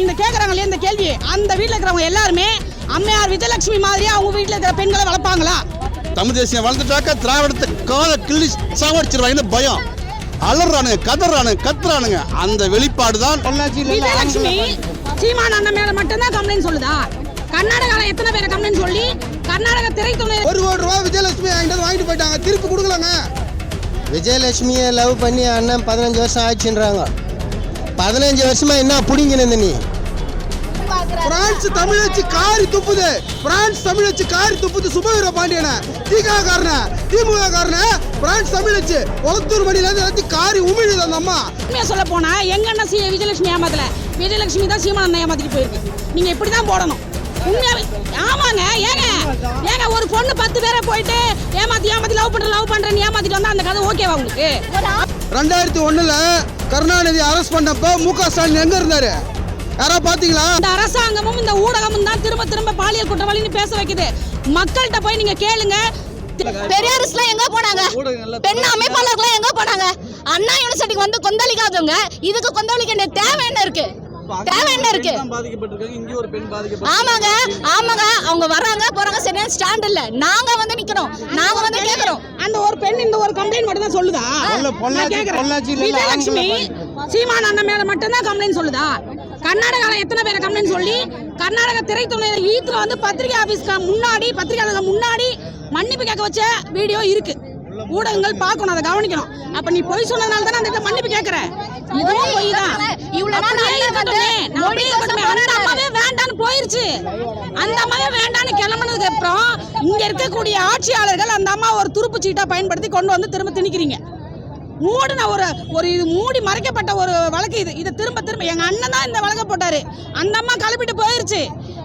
இந்த கேக்குறாங்களே இந்த கேள்வி? அந்த வீட்ல இருக்கிறவங்க எல்லாருமே அம்மையார் விஜயலட்சுமி மாதிரி அவங்க வீட்ல இருக்கிற பெண்களை வளர்ப்பாங்களா? தமிழ் தேசியம் வளர்ந்துட்டாக்க திராவிடத்தை கால கிள்ளி சாவடிச்சிருவாங்கன்னு பயம். அலறானுங்க கதறானுங்க கத்துறானுங்க. அந்த வெளிப்பாடு தான் விஜயலட்சுமி சீமான் அண்ணன் மேல மட்டும்தான் கம்ப்ளைண்ட் சொல்லுதா? கர்நாடகால எத்தனை பேரை கம்ப்ளைண்ட் சொல்லி கர்நாடக திரைத்துறை ஒரு கோடி ரூபா விஜயலட்சுமி என்கிட்ட வாங்கிட்டு போயிட்டாங்க. திருப்பி கொடுக்கலங்க. விஜயலட்சுமியை லவ் பண்ணி அண்ணன் பதினஞ்சு வருஷம் ஆச்சுன்றாங்க பதினஞ்சு வருஷமா என்ன பிடிங்கினது நீ? பிரான்ஸ் தமிழ் வச்சு காரி துப்புது. பிரான்ஸ் தமிழ் வச்சு காரி துப்புது சுபவீர பாண்டியனை. திக காரன திமுக காரன பிரான்ஸ் தமிழ் வச்சு ஒலத்தூர் மணில இருந்து எல்லாத்தையும் காரி உமிழுது அந்த அம்மா. உண்மையா சொல்ல போனா எங்க அண்ணன் சி விஜயலட்சுமி ஏமாத்தல? விஜயலட்சுமி தான் சீமான் ஏமாத்திட்டு போயிருக்கு. நீங்க இப்படி தான் போடணும். உண்மையாவே ஆமாங்க ஏங்க ஏங்க ஒரு பொண்ணு பத்து பேரை போயிட்டு ஏமாத்தி ஏமாத்தி லவ் பண்ற லவ் பண்றேன்னு ஏமாத்திட்டு வந்தா அந்த கதை ஓகேவா உங்களுக்கு? ரெண்டாயிரத்தி ஒண்ணுல கருணாநிதி அரெஸ்ட் பண்ணப்ப மு க ஸ்டாலின் எங்க இருந்தாரு? யாரா பாத்தீங்களா? இந்த அரசாங்கமும் இந்த ஊடகமும் தான் திரும்ப திரும்ப பாலியல் குற்றவாளின்னு பேச வைக்குது. மக்கள்கிட்ட போய் நீங்க கேளுங்க. பெரியாரிஸ்லாம் எங்க போனாங்க? பெண் அமைப்பாளர்கள்லாம் எங்க போனாங்க? அண்ணா யூனிவர்சிட்டிக்கு வந்து கொந்தளிக்காதவங்க இதுக்கு கொந்தளிக்க வேண்டிய தேவை என்ன இருக்கு? தேவை என்ன இருக்கு? ஆமாங்க ஆமாங்க. அவங்க வர்றாங்க போறாங்க சரியான ஸ்டாண்ட் இல்ல. நாங்க வந்து நிக்கிறோம் நாங்க வந்து கேக்குறோம். அந்த ஒரு பெண் இந்த ஒரு கம்ப்ளைண்ட் மட்டும் தான் சொல்லுதா. விஜயலட்சுமி சீமான் அண்ணன் மேல மட்டும் தான் கம்ப்ளைண்ட் சொல்லுதா? கர்நாடகால எத்தனை பேரை கம்ப்ளைண்ட் சொல்லி கர்நாடக திரைத்துறை ஈத்துல வந்து பத்திரிகை ஆபீஸ்க்கு முன்னாடி பத்திரிகையாளர்கள் முன்னாடி மன்னிப்பு கேட்க வச்ச வீடியோ இருக்கு. ஊடகங்கள் பார்க்கணும் அதை கவனிக்கணும். அப்ப நீ பொய் சொன்னதுனால தானே அந்த மன்னிப்பு கேக்குற இதுவும் பொய் தான். அந்த அம்மாவே வேண்டான்னு போயிருச்சு. அந்த அம்மாவே வேண்டான்னு கிளம்புனதுக்கு அப்புறம் இங்க இருக்கக்கூடிய ஆட்சியாளர்கள் அந்த அம்மா ஒரு துருப்பு சீட்டா பயன்படுத்தி கொண்டு வந்து திரும்ப திணிக்கிறீங்க. மூடின ஒரு ஒரு இது மூடி மறைக்கப்பட்ட ஒரு வழக்கு இது. இதை திரும்ப திரும்ப எங்கள் அண்ணன் தான் இந்த வழக்கை போட்டார். அந்த அம்மா கிளப்பிட்டு போயிருச்சு.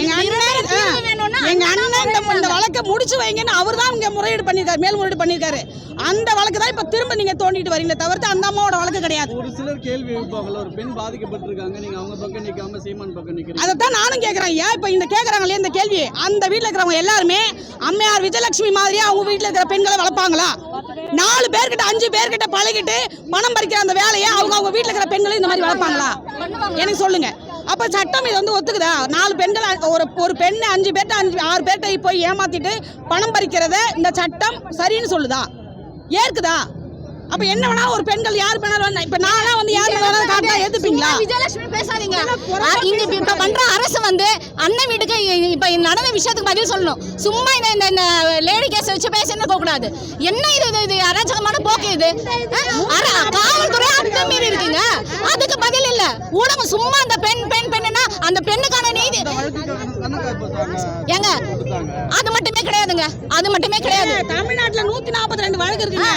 எங்க அண்ணன் எங்க அண்ணன் இந்த வழக்கை முடிச்சு வைங்கன்னு அவர் தான் இங்க முறையீடு பண்ணிருக்காரு மேல்முறையீடு பண்ணிருக்காரு அந்த வழக்கு தான் இப்ப திரும்ப நீங்க தோண்டிட்டு வரீங்களே தவிர்த்து அந்த அம்மாவோட வழக்கு கிடையாது. ஒரு சிலர் கேள்வி எழுப்பாங்கல்ல ஒரு பெண் பாதிக்கப்பட்டிருக்காங்க நீங்க அவங்க பக்கம் நிக்காம சீமான் பக்கம் நிக்கிறீங்க. அதைத்தான் நானும் கேட்குறேன் ஏன் இப்போ இந்த கேட்குறாங்களே இந்த கேள்வி அந்த வீட்டில் இருக்கிறவங்க எல்லாருமே அம்மையார் விஜயலட்சுமி மாதிரியே அவங்க வீட்டில் இருக்கிற பெண்களை வளர்ப்பாங்களா? நாலு பேர்கிட்ட அஞ்சு பேர்கிட்ட பழகிட்டு பணம் பறிக்கிற அந்த வேலையை அவங்க அவங்க வீட்டில் இருக்கிற பெண்களை இந்த மாதிரி வளர்ப்பாங்களா? எனக்கு சொல்லுங்க. அப்போ சட்டம் இது வந்து ஒத்துக்குதா? நாலு பெண்கள் ஒரு ஒரு பெண் அஞ்சு பேர்ட்ட அஞ்சு ஆறு பேர்ட்ட போய் ஏமாத்திட்டு பணம் பறிக்கிறத இந்த சட்டம் சரின்னு சொல்லுதா? ஏற்குதா? அப்ப என்ன வேணா ஒரு பெண்கள் யார் வேணாலும் இப்ப நானா வந்து யார் வேணாலும் காட்டா ஏத்துப்பீங்களா? விஜயலட்சுமி பேசாதீங்க. இங்க இப்ப- பண்ற அரசு வந்து அண்ணன் வீட்டுக்கு இப்ப நடந்த விஷயத்துக்கு பதில் சொல்லணும். சும்மா இந்த இந்த- லேடி கேஸ் வச்சு பேசிட்டு இருக்க கூடாது. என்ன இது இது- அராஜகமான போக்கு இது? காவல்துறை அத்துமீறி இருக்குங்க. அதுக்கு பதில் இல்ல. ஊடகம் சும்மா அந்த பெண் பெண் பெண்ணுன்னா அந்த பெண்ணுக்கான நீதி ஏங்க அது மட்டுமே கிடையாதுங்க. அது மட்டுமே கிடையாது. தமிழ்நாட்டுல நூத்தி நாற்பத்தி ரெண்டு வழக்கு இருக்குங்க.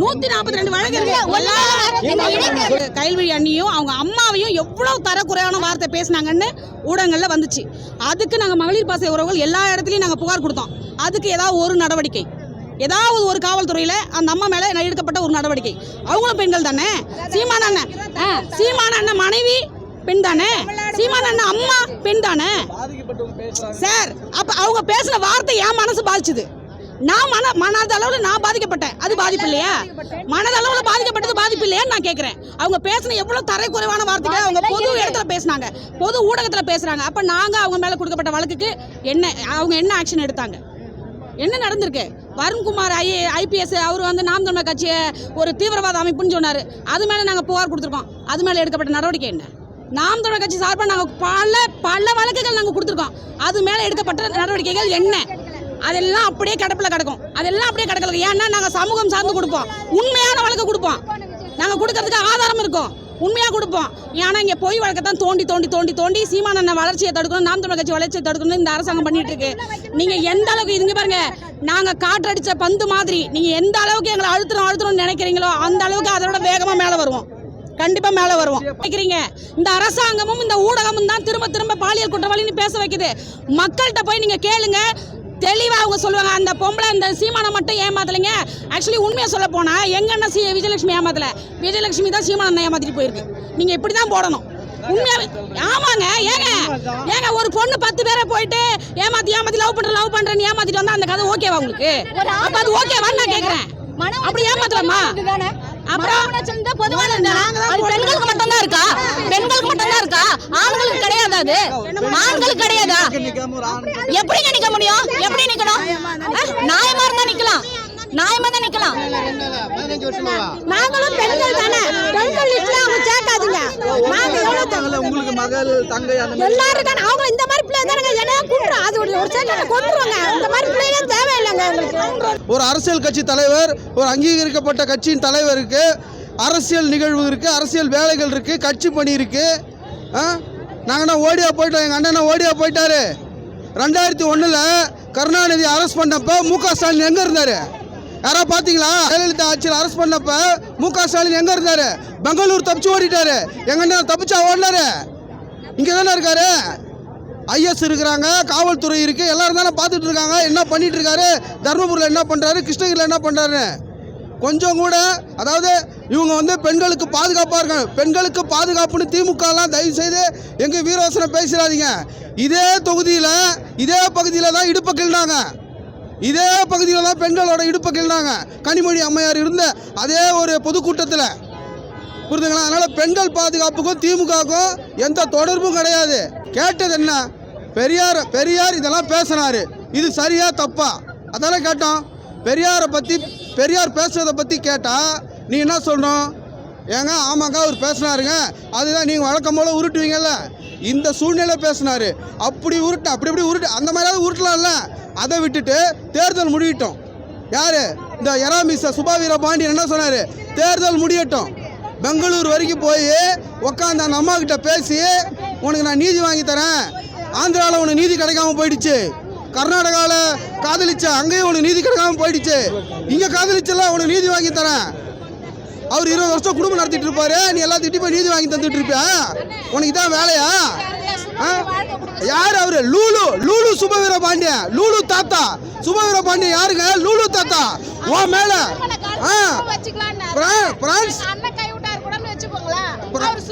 நூத்தி நாற்பத்தி ரெண்டு வழக்கு இருக்கு. கைல்வழி அண்ணியும் அவங்க அம்மாவையும் எவ்வளவு தரக்குறையான வார்த்தை பேசுனாங்கன்னு ஊடகங்கள்ல வந்துச்சு. அதுக்கு நாங்க மகளிர் பாசை உறவுகள் எல்லா இடத்துலயும் நாங்க புகார் கொடுத்தோம். அதுக்கு ஏதாவது ஒரு நடவடிக்கை. ஏதாவது ஒரு காவல்துறையில அந்த அம்மா மேல எடுக்கப்பட்ட ஒரு நடவடிக்கை. அவங்களும் பெண்கள் தானே? சீமான அண்ணன். சீமான அண்ணன் மனைவி பெண் தானே சீமான அண்ணன் அம்மா பெண் தானே சார் அப்ப அவங்க பேசின வார்த்தை என் மனசு பாதிச்சுது. நான் மன மனதளவுல நான் பாதிக்கப்பட்டேன். அது பாதிப்பு இல்லையா? மனதளவுல பாதிக்கப்பட்டது பாதிப்பு இல்லையான்னு நான் கேட்குறேன் அவங்க பேசின எவ்வளோ தரை குறைவான வார்த்தைகள் அவங்க பொது இடத்துல பேசுனாங்க. பொது ஊடகத்தில் பேசுகிறாங்க அப்போ நாங்கள் அவங்க மேலே கொடுக்கப்பட்ட வழக்குக்கு என்ன அவங்க என்ன ஆக்ஷன் எடுத்தாங்க? என்ன நடந்திருக்கு? வருண்குமார் ஐ ஐபிஎஸ் அவர் வந்து நாம் தமிழர் கட்சியை ஒரு தீவிரவாத அமைப்புன்னு சொன்னார். அது மேலே நாங்கள் புகார் கொடுத்துருக்கோம். அது மேலே எடுக்கப்பட்ட நடவடிக்கை என்ன? நாம் தமிழர் கட்சி சார்பாக நாங்கள் பல பல வழக்குகள் நாங்கள் கொடுத்துருக்கோம். அது மேலே எடுக்கப்பட்ட நடவடிக்கைகள் என்ன? அதெல்லாம் அப்படியே கிடப்பில் கிடக்கும். அதெல்லாம் அப்படியே கிடக்கல. ஏன்னா நாங்கள் சமூகம் சார்ந்து கொடுப்போம். உண்மையான வழக்கு கொடுப்போம். நாங்கள் கொடுக்கறதுக்கு ஆதாரம் இருக்கும். உண்மையாக கொடுப்போம். ஏன்னா இங்கே பொய் வழக்கை தான் தோண்டி தோண்டி தோண்டி தோண்டி சீமான வளர்ச்சியை தடுக்கணும் நாம் தமிழர் கட்சி வளர்ச்சியை தடுக்கணும் இந்த அரசாங்கம் பண்ணிட்டு இருக்கு. நீங்கள் எந்த அளவுக்கு இதுங்க பாருங்க நாங்கள் காற்றடிச்ச பந்து மாதிரி நீங்கள் எந்த அளவுக்கு எங்களை அழுத்தணும் அழுத்தணும்னு நினைக்கிறீங்களோ அந்த அளவுக்கு அதோட வேகமாக மேலே வருவோம். கண்டிப்பாக மேலே வருவோம். கேட்குறீங்க இந்த அரசாங்கமும் இந்த ஊடகமும் தான் திரும்ப திரும்ப பாலியல் குற்றவாளின்னு பேச வைக்குது. மக்கள்கிட்ட போய் நீங்கள் கேளுங்க. தெளிவாக அவங்க சொல்லுவாங்க. அந்த பொம்பளை அந்த சீமானை மட்டும் ஏமாத்தலைங்க. ஆக்சுவலி உண்மையை சொல்ல போனால் எங்கன்னா சீ விஜயலட்சுமி ஏமாத்தலை. விஜயலட்சுமி தான் சீமானண்ணன் ஏமாத்திட்டு போயிருக்கு. நீங்கள் இப்படி தான் போடணும். உண்மையாவே ஆமாங்க. ஏங்க ஏங்க ஒரு பொண்ணு பத்து பேரை போயிட்டு ஏமாத்தி ஏமாத்தி லவ் பண்ற லவ் பண்றேன்னு ஏமாத்திட்டு வந்தா அந்த கதை ஓகேவா உங்களுக்கு? அப்ப அது ஓகேவான்னு நான் கேக்குறேன். அப்படி ஏமாத்தலாமா? அப்புறம் பெண்களுக்கு இருக்கா? ஆண்களுக்கு கிடையாது அது. ஆண்களுக்கு கிடையாதா? நிக்க முடியும்? எப்படி நிக்கணும்? நியாயமா இருந்தா நிக்கலாம். நியாயமா தான் நிக்கலாம். பதினஞ்சு வருஷமாவா நாங்களும் பெண்கள் தானே. பெண்கள் லிஸ்ட்ல அவங்க சேர்க்காதீங்க. நாங்க எவ்வளவு இருக்காங்கல்ல, உங்களுக்கு மகள் தங்கை எல்லாரும் அவங்க இந்த மாதிரி ஒரு அரசியல் கட்சி தலைவர் ஒரு அங்கீகரிக்கப்பட்ட கட்சியின் தலைவருக்கு அரசியல் நிகழ்வு இருக்குது அரசியல் வேலைகள் இருக்குது கட்சி பணி இருக்குது ஆ? ஓடியா போயிட்டோம்? எங்கள் அண்ணனை ஓடியா போயிட்டாரு? ரெண்டாயிரத்தி ஒன்றில் கருணாநிதி அரெஸ்ட் பண்ணப்ப மு க ஸ்டாலின் எங்கே இருந்தார்? யாரா பார்த்தீங்களா ஜெயலலிதா ஆட்சியில் அரெஸ்ட் பண்ணப்ப மு க ஸ்டாலின் எங்கே இருந்தார்? பெங்களூர் தப்பிச்சு ஓடிட்டாரு. எங்கள் அண்ணன் தப்பிச்சா ஓடினாரு. இங்கே தானே இருக்காரு. ஐஎஸ் இருக்கிறாங்க காவல்துறை இருக்கு எல்லாரும் தானே பார்த்துட்டு இருக்காங்க. என்ன பண்ணிட்டு இருக்காரு? தர்மபுரியில் என்ன பண்றாரு? கிருஷ்ணகிரியில் என்ன பண்ணுறாரு கொஞ்சம் கூட அதாவது இவங்க வந்து பெண்களுக்கு பாதுகாப்பாக இருக்காங்க. பெண்களுக்கு பாதுகாப்புன்னு திமுகலாம் தயவு செய்து எங்கள் வீரவசனம் பேசிடாதீங்க. இதே தொகுதியில் இதே பகுதியில் தான் இடுப்பை கிள்னாங்க. இதே பகுதியில் தான் பெண்களோட இடுப்பை கிள்னாங்க. கனிமொழி அம்மையார் இருந்த அதே ஒரு பொதுக்கூட்டத்தில். புரிதுங்களா? அதனால் பெண்கள் பாதுகாப்புக்கும் திமுகவுக்கும் எந்த தொடர்பும் கிடையாது. கேட்டது என்ன? பெரியார் பெரியார் இதெல்லாம் பேசினார். இது சரியா தப்பா? அதெல்லாம் கேட்டோம். பெரியாரை பற்றி பெரியார் பேசுகிறத பற்றி கேட்டால் நீ என்ன சொல்லணும் ஏங்க ஆமாங்க அவர் பேசினாருங்க. அதுதான் நீங்கள் வழக்கம் போல் உருட்டுவீங்கல்ல. இந்த சூழ்நிலை பேசினார். அப்படி உருட்டு அப்படி இப்படி உருட்டு அந்த மாதிரியாவது உருட்டலாம்ல? அதை விட்டுட்டு தேர்தல் முடியட்டும். யார்? இந்த எராமிச சுபாவீர பாண்டியன் என்ன சொன்னார்? தேர்தல் முடியட்டும். பெங்களூர் வரைக்கும் போய் உக்காந்து அந்த அம்மா கிட்ட பேசி உனக்கு நான் நீதி வாங்கி தரேன். ஆந்திராவில் உனக்கு நீதி கிடைக்காம போயிடுச்சு. கர்நாடகாவில் காதலிச்ச அங்கேயும் உனக்கு நீதி கிடைக்காம போயிடுச்சு. இங்கே காதலிச்சல உனக்கு நீதி வாங்கி தரேன். அவர் இருபது வருஷம் குடும்பம் நடத்திட்டு இருப்பாரு. நீ எல்லாம் திட்டி போய் நீதி வாங்கி தந்துட்டு இருப்பியா? உனக்கு தான் வேலையா? ஆ? யார் அவரு? லூலு லூலு சுபவீர பாண்டியன். லூலு தாத்தா. சுபவீர பாண்டியன் யாருங்க? லூலு தாத்தா. ஓ மேல. ஆ. பிரான்ஸ். பிரான்ஸ்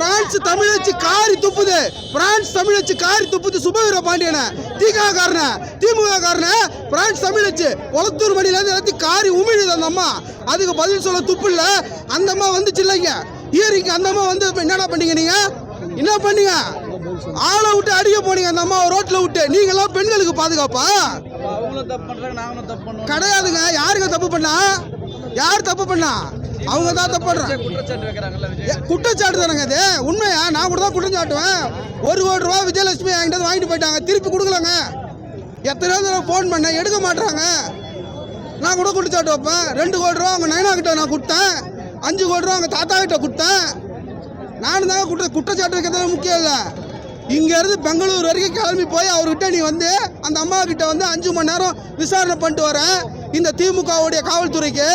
பிரான்ஸ் தமிழச்சு காரி துப்புது. பிரான்ஸ் தமிழச்சு காரி துப்புது சுபவீர பாண்டியன. திக காரன திமுக காரன பிரான்ஸ் தமிழச்சு குளத்தூர் மணில இருந்து எல்லாத்தையும் காரி உமிழுது அந்த அம்மா. அதுக்கு பதில் சொல்ல துப்பு இல்ல. அந்த அம்மா வந்துச்சு இல்லைங்க. ஈரிக்கு அந்த அம்மா வந்து இப்ப என்னடா பண்ணீங்க நீங்க? என்ன பண்ணீங்க? ஆளை விட்டு அடிக்க போனீங்க அந்த அம்மா ரோட்ல விட்டு. நீங்க எல்லாம் பெண்களுக்கு பாதுகாப்பா? அப்ப அவங்களும் தப்பு பண்றாங்க நாங்களும் தப்பு பண்ணுவோம். கிடையாதுங்க. யாருங்க தப்பு பண்ணா? யார் தப்பு பண்ணா? அவங்க தான் தப்பு பண்றாங்க. குற்றச்சாட்டு தானங்க அது? உண்மையா? நான் கூட தான் குற்றம் சாட்டுவேன். ஒரு கோடி ரூபா விஜயலட்சுமி என்கிட்ட வாங்கிட்டு போயிட்டாங்க. திருப்பி கொடுக்கலங்க. எத்தனை தடவை ஃபோன் பண்ணேன். எடுக்க மாட்றாங்க. நான் கூட குற்றச்சாட்டு வைப்பேன். ரெண்டு கோடி ரூபா அவங்க நயனா கிட்ட நான் கொடுத்தேன். அஞ்சு கோடி ரூபா அவங்க தாத்தா கிட்ட கொடுத்தேன். நானும் தாங்க குற்ற குற்றச்சாட்டு வைக்கிறது முக்கியம் இல்லை. இங்கேருந்து பெங்களூர் வரைக்கும் கிளம்பி போய் அவர்கிட்ட நீ வந்து அந்த அம்மா கிட்ட வந்து அஞ்சு மணி நேரம் விசாரணை பண்ணிட்டு வரேன். இந்த திமுகவுடைய காவல்துறைக்கு.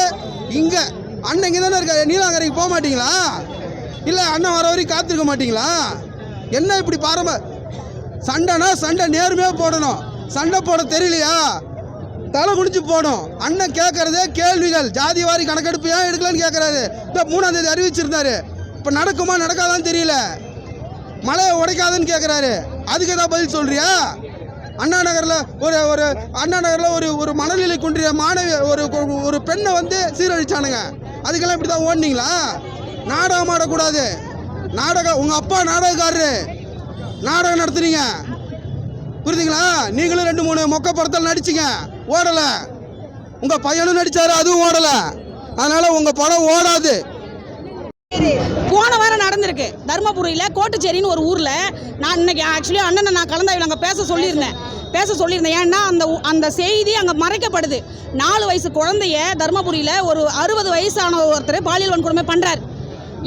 இங்கே அண்ணன் இங்கே தானே இருக்காரு. நீலாங்கரைக்கு போக மாட்டீங்களா? இல்லை அண்ணன் வர வரைக்கும் காத்திருக்க மாட்டிங்களா? என்ன இப்படி பாரம்ப சண்டைனா சண்டை நேர்மையாக போடணும். சண்டை போட தெரியலையா? தலை குடிச்சு போடும் அண்ணன் கேட்கறதே கேள்விகள். ஜாதி வாரி கணக்கெடுப்பு ஏன் எடுக்கலன்னு கேட்கறாரு இந்த மூணாம் தேதி அறிவிச்சிருந்தாரு. இப்போ நடக்குமா நடக்காதான்னு தெரியல. மழையை உடைக்காதுன்னு கேட்குறாரு அதுக்கு ஏதாவது பதில் சொல்றியா? அண்ணா நகரில் ஒரு ஒரு அண்ணா நகரில் ஒரு ஒரு மனநிலை குன்றிய மாணவி ஒரு ஒரு பெண்ணை வந்து சீரழிச்சானுங்க. அதுக்கெல்லாம் இப்படி தான் ஓடினீங்களா? நாடகம் ஆடக்கூடாது. நாடகம் உங்கள் அப்பா நாடகக்காரரு. நாடகம் நடத்துறீங்க புரியுதுங்களா? நீங்களும் ரெண்டு மூணு மொக்க படத்தில் நடிச்சிங்க. ஓடலை. உங்கள் பையனும் நடித்தார் அதுவும் ஓடலை. அதனால் உங்கள் படம் ஓடாது. போன வாரம் நடந்திருக்கு. தருமபுரியில் கோட்டுச்சேரின்னு ஒரு ஊரில் நான் இன்னைக்கு ஆக்சுவலி அண்ணனை நான் கலந்தாய்வில் அங்கே பேச சொல்லியிருந்தேன். பேச சொல்லியிருந்தேன். ஏன்னா அந்த அந்த செய்தி அங்கே மறைக்கப்படுது. நாலு வயசு குழந்தைய தர்மபுரியில் ஒரு அறுபது வயசான ஒருத்தர் பாலியல் வன்கொடுமை பண்ணுறாரு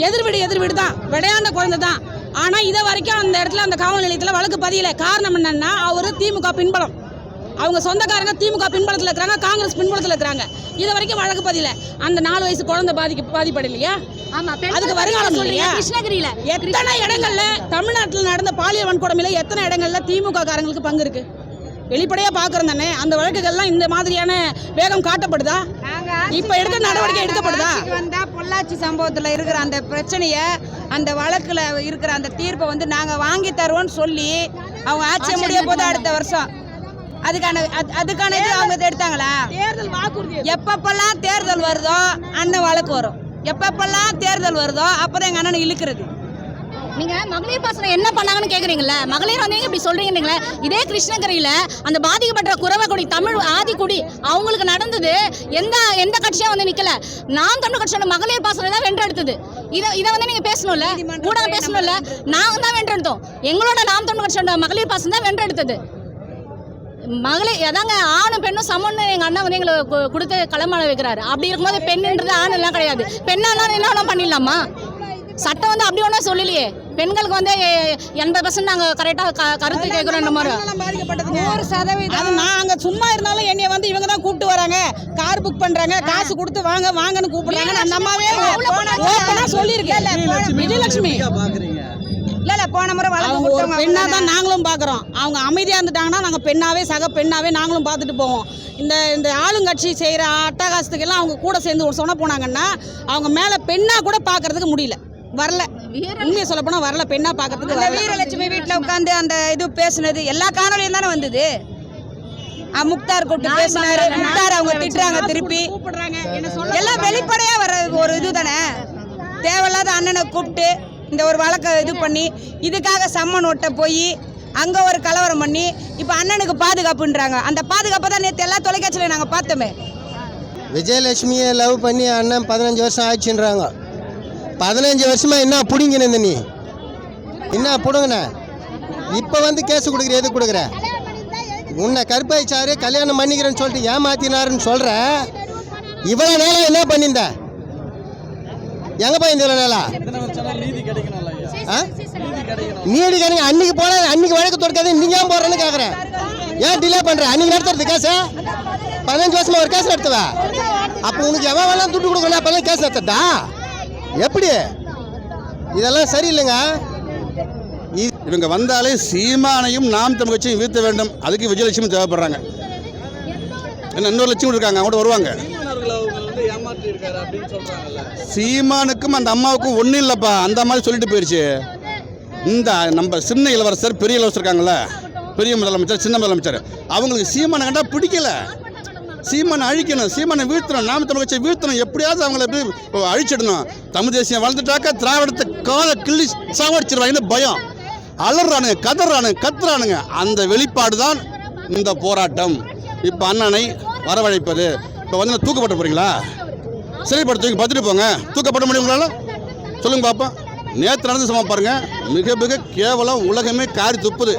எதிர்வீடு எதிர்வீடு தான். விளையாண்ட குழந்தை தான். ஆனால் இதை வரைக்கும் அந்த இடத்துல அந்த காவல் நிலையத்தில் வழக்கு பதியல. காரணம் என்னன்னா அவர் திமுக பின்பலம். அவங்க சொந்தக்காரங்க திமுக பின்பலத்தில் இருக்கிறாங்க காங்கிரஸ் பின்பலத்தில் இருக்கிறாங்க. இது வரைக்கும் வழக்கு பதியல. அந்த நாலு வயசு குழந்தை பாதிக்க பாதிப்படலையா ஆமா அதுக்கு வருங்காலம் இல்லையா? கிருஷ்ணகிரியில. எத்தனை இடங்கள்ல தமிழ்நாட்டில் நடந்த பாலியல் வன்கொடுமையில எத்தனை இடங்கள்ல திமுக காரங்களுக்கு பங்கு இருக்கு? வெளிப்படையா பாக்குறோம் தானே? அந்த வழக்குகள்லாம் இந்த மாதிரியான வேகம் காட்டப்படுதா? இப்ப எடுக்க நடவடிக்கை எடுக்கப்படுதா? ஆட்சிக்கு வந்தா பொள்ளாச்சி சம்பவத்துல இருக்கிற அந்த பிரச்சனைய அந்த வழக்குல இருக்கிற அந்த தீர்ப்பை வந்து நாங்க வாங்கி தருவோம்னு சொல்லி அவங்க ஆட்சி முடிய போது அடுத்த வருஷம். அதுக்கான அது- அதுக்கான இது அவங்க எடுத்தாங்களா? தேர்தல் வாக்குறுதி. எப்பப்பெல்லாம் தேர்தல் வருதோ அண்ணன் வழக்கு வரும். எப்பப்பெல்லாம் தேர்தல் வருதோ அப்பதான் எங்க அண்ணன் இழுக்கிறது. நீங்க மகளிர் பாசனம் என்ன பண்ணாங்கன்னு கேக்குறீங்கல்ல? மகளிர் வந்து இப்படி சொல்றீங்களே இதே கிருஷ்ணகிரியில அந்த பாதிக்கப்பட்ட குறவக்குடி தமிழ் ஆதிக்குடி அவங்களுக்கு நடந்தது. எந்த எந்த கட்சியும் வந்து நிக்கல? நாம் தமிழ் கட்சியோட மகளிர் பாசனம் தான் வென்றெடுத்தது. இதை இதை வந்து நீங்க பேசணும்ல? ஊடகம் பேசணும்ல? நாங்க தான் வென்றெடுத்தோம். எங்களோட நாம் தமிழ் கட்சியோட மகளிர் பாசனம் தான் வென்றெடுத்தது. மகளிர் அதாங்க ஆணும் பெண்ணும் சமம்னு எங்க அண்ணன் வந்து எங்களை கொடுத்து களமாட வைக்கிறாரு. அப்படி இருக்கும்போது பெண்ணுன்றது ஆண் எல்லாம் கிடையாது. பெண்ணானா என்ன பண்ணிடலாமா? சட்டம் வந்து அப்படி ஒன்றும் சொல்லலையே. பெண்களுக்கு வந்து எண்பது பர்சன்ட் நாங்கள் கரெக்டாக கருத்து கேட்குறோம் இந்த மாதிரி. நூறு சதவீதம். அது நான் அங்க சும்மா இருந்தாலும் என்னைய வந்து இவங்க தான் கூப்பிட்டு வராங்க. கார் புக் பண்றாங்க. காசு கொடுத்து வாங்க வாங்கன்னு கூப்பிடுறாங்க நான் நம்மவே ஓப்பனா சொல்லியிருக்கேன் விஜயலட்சுமி இல்ல இல்ல போன முறை வழக்கு ஒரு கொடுத்தவங்க பெண்ணா அவங்க தான் நாங்களும் பார்க்குறோம் அவங்க அமைதியாக இருந்துட்டாங்கன்னா நாங்கள் பெண்ணாவே சக பெண்ணாவே நாங்களும் பார்த்துட்டு போவோம். இந்த இந்த ஆளுங்கட்சி செய்கிற அட்டகாசத்துக்கு எல்லாம் அவங்க கூட சேர்ந்து ஒரு சொன்ன போனாங்கன்னா அவங்க மேலே பெண்ணா கூட பார்க்கறதுக்கு முடியல. வரல. உண்மையை சொல்ல போனால் வரல பெண்ணா பார்க்கறதுக்கு வீரலட்சுமி வீட்ல உட்காந்து அந்த இது பேசுனது எல்லா காணொலியும் தானே வந்தது? ஆ, முக்தார் கூப்பிட்டு பேசினாரு. முக்தார் அவங்க திட்டுறாங்க திருப்பி. எல்லாம் வெளிப்படையா வர ஒரு இது தானே? தேவையில்லாத அண்ணனை கூப்பிட்டு இந்த ஒரு வழக்கை இது பண்ணி இதுக்காக சம்மன் ஒட்ட போய் அங்க ஒரு கலவரம் பண்ணி இப்போ அண்ணனுக்கு பாதுகாப்புன்றாங்க. அந்த பாதுகாப்பை தான் நேற்று எல்லா தொலைக்காட்சியில நாங்க பார்த்தோமே. விஜயலட்சுமியை லவ் பண்ணி அண்ணன் பதினஞ்சு வருஷம் ஆச்சுன்றாங்க பதினஞ்சு வருஷமா என்ன பிடிங்கினு நீ? என்ன பிடுங்கண்ண இப்போ வந்து கேஸ் கொடுக்குற எது கொடுக்குற? உன்னை கருப்பாய்ச்சாரு கல்யாணம் பண்ணிக்கிறேன்னு சொல்லிட்டு ஏமாத்தினாருன்னு சொல்கிற இவ்வளோ நேரம் என்ன பண்ணியிருந்த? எங்கே போயிருந்த இவ்வளோ நேரம் நீதி ஆ? நீடி கணக்கு அன்னைக்கு போன அன்னைக்கு வழக்கு தொடுக்காது நீங்க ஏன் போடுறேன்னு கேட்குறேன் ஏன் டிலே பண்ணுற அன்னைக்கு நடத்துறது கேஸ் பதினஞ்சு வருஷமா ஒரு கேஸ் நடத்துவ? அப்போ உனக்கு எவன் வேணாலும் துட்டு கொடுக்கணும் அப்பெல்லாம் கேஸ் நடத்ததா எப்படி? இதெல்லாம் சரியில்லைங்க. இவங்க வந்தாலே சீமானையும் நாம் தமிழ் கட்சியும் வீழ்த்த வேண்டும். அதுக்கு விஜயலட்சுமி தேவைப்படுறாங்க. என்ன இன்னொரு லட்சம் இருக்காங்க அவங்க வருவாங்க. சீமானுக்கும் அந்த அம்மாவுக்கும் ஒன்றும் இல்லைப்பா. அந்த மாதிரி சொல்லிட்டு போயிடுச்சு இந்த நம்ம சின்ன இளவரசர் பெரிய இளவரசர் இருக்காங்கல்ல பெரிய முதலமைச்சர் சின்ன முதலமைச்சர். அவங்களுக்கு சீமானை கண்டா பிடிக்கல. சீமனை அழிக்கணும் சீமனை வீழ்த்தணும் நாம தமிழ் வீழ்த்தணும். எப்படியாவது அவங்கள எப்படி அழிச்சிடணும். தமிழ் தேசியம் வளர்ந்துட்டாக்கா திராவிடத்தை காலை கிள்ளி சாவடிச்சிருவாங்கன்னு பயம். அலறானுங்க கதறானுங்க கத்துறானுங்க. அந்த வெளிப்பாடு தான் இந்த போராட்டம். இப்போ அண்ணனை வரவழைப்பது. இப்போ வந்து தூக்கப்பட்ட தூக்கப்பட்டு போறீங்களா? சிறைப்பட்டு தூக்கி பார்த்துட்டு போங்க. தூக்கப்பட முடியும் உங்களால? சொல்லுங்க பாப்பா. நேற்று நடந்த சமம் பாருங்க. மிக மிக கேவலம் உலகமே காரி துப்புது.